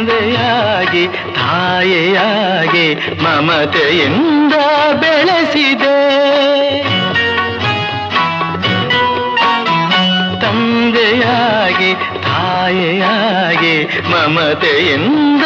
ತಂದೆಯಾಗಿ ತಾಯಿಯಾಗಿ ಮಮತೆಯಿಂದ ಬೆಳೆಸಿದೆ. ತಂದೆಯಾಗಿ ತಾಯಿಯಾಗಿ ಮಮತೆಯಿಂದ